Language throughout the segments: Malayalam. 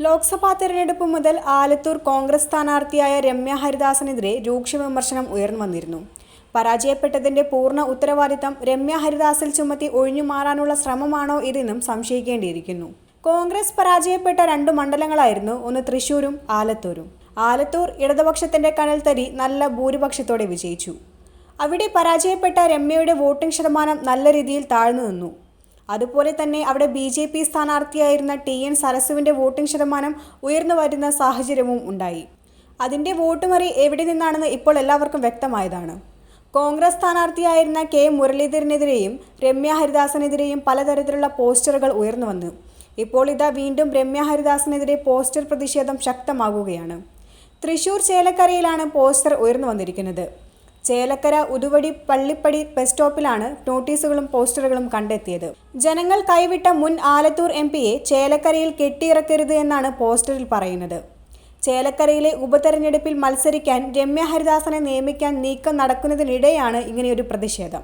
ലോക്സഭാ തെരഞ്ഞെടുപ്പ് മുതൽ ആലത്തൂർ കോൺഗ്രസ് സ്ഥാനാർത്ഥിയായ രമ്യ ഹരിദാസനെതിരെ രൂക്ഷ വിമർശനം ഉയർന്നു വന്നിരുന്നു. പരാജയപ്പെട്ടതിന്റെ പൂർണ ഉത്തരവാദിത്തം രമ്യ ഹരിദാസിൽ ചുമത്തി ഒഴിഞ്ഞു മാറാനുള്ള ശ്രമമാണോ ഇതെന്നും സംശയിക്കേണ്ടിയിരിക്കുന്നു. കോൺഗ്രസ് പരാജയപ്പെട്ട രണ്ട് മണ്ഡലങ്ങളായിരുന്നു ഒന്ന് തൃശൂരും ആലത്തൂരും. ആലത്തൂർ ഇടതുപക്ഷത്തിന്റെ കനൽത്തരി നല്ല ഭൂരിപക്ഷത്തോടെ വിജയിച്ചു. അവിടെ പരാജയപ്പെട്ട രമ്യയുടെ വോട്ടിംഗ് ശതമാനം നല്ല രീതിയിൽ താഴ്ന്നു നിന്നു. അതുപോലെ തന്നെ അവിടെ ബി ജെ പി സ്ഥാനാർത്ഥിയായിരുന്ന ടി എൻ സരസുവിന്റെ വോട്ടിംഗ് ശതമാനം ഉയർന്നു വരുന്ന സാഹചര്യവും ഉണ്ടായി. അതിന്റെ വോട്ടുമറി എവിടെ നിന്നാണെന്ന് ഇപ്പോൾ എല്ലാവർക്കും വ്യക്തമായതാണ്. കോൺഗ്രസ് സ്ഥാനാർത്ഥിയായിരുന്ന കെ മുരളീധരനെതിരെയും രമ്യ ഹരിദാസിനെതിരെയും പലതരത്തിലുള്ള പോസ്റ്ററുകൾ ഉയർന്നു വന്നു. ഇപ്പോൾ ഇതാ വീണ്ടും രമ്യ ഹരിദാസിനെതിരെ പോസ്റ്റർ പ്രതിഷേധം ശക്തമാകുകയാണ്. തൃശൂർ ചേലക്കരയിലാണ് പോസ്റ്റർ ഉയർന്നു വന്നിരിക്കുന്നത്. ചേലക്കര ഉതുവടി പള്ളിപ്പടി ബസ് സ്റ്റോപ്പിലാണ് നോട്ടീസുകളും പോസ്റ്ററുകളും കണ്ടെത്തിയത്. ജനങ്ങൾ കൈവിട്ട മുൻ ആലത്തൂർ എം പിയെ ചേലക്കരയിൽ കെട്ടിയിറക്കരുത് എന്നാണ് പോസ്റ്ററിൽ പറയുന്നത്. ചേലക്കരയിലെ ഉപതെരഞ്ഞെടുപ്പിൽ മത്സരിക്കാൻ രമ്യ ഹരിദാസനെ നിയമിക്കാൻ നീക്കം നടക്കുന്നതിനിടെയാണ് ഇങ്ങനെയൊരു പ്രതിഷേധം.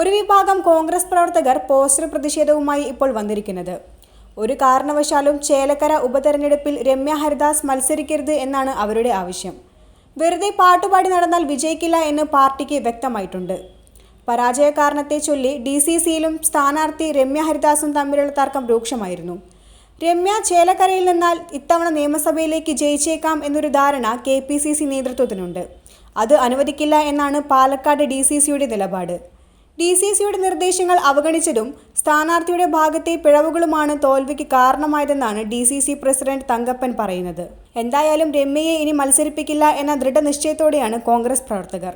ഒരു വിഭാഗം കോൺഗ്രസ് പ്രവർത്തകർ പോസ്റ്റർ പ്രതിഷേധവുമായി ഇപ്പോൾ വന്നിരിക്കുന്നത്. ഒരു കാരണവശാലും ചേലക്കര ഉപതെരഞ്ഞെടുപ്പിൽ രമ്യ ഹരിദാസ് മത്സരിക്കരുത് എന്നാണ് അവരുടെ ആവശ്യം. വെറുതെ പാട്ടുപാടി നടന്നാൽ വിജയിക്കില്ല എന്ന് പാർട്ടിക്ക് വ്യക്തമായിട്ടുണ്ട്. പരാജയ കാരണത്തെ ചൊല്ലി ഡി സി സിയിലും സ്ഥാനാർത്ഥി രമ്യ ഹരിദാസും തമ്മിലുള്ള തർക്കം രൂക്ഷമായിരുന്നു. രമ്യ ചേലക്കരയിൽ നിന്നാൽ ഇത്തവണ നിയമസഭയിലേക്ക് ജയിച്ചേക്കാം എന്നൊരു ധാരണ കെ പി സി സി നേതൃത്വത്തിനുണ്ട്. അത് അനുവദിക്കില്ല എന്നാണ് പാലക്കാട് ഡി സി സിയുടെ നിലപാട്. ഡി സി സിയുടെ നിർദ്ദേശങ്ങൾ അവഗണിച്ചതും സ്ഥാനാർത്ഥിയുടെ ഭാഗത്തെ പിഴവുകളുമാണ് തോൽവിക്ക് കാരണമായതെന്നാണ് D C C president Thankappan പറയുന്നത്. എന്തായാലും രമ്യയെ ഇനി മത്സരിപ്പിക്കില്ല എന്ന ദൃഢനിശ്ചയത്തോടെയാണ് കോൺഗ്രസ് പ്രവർത്തകർ.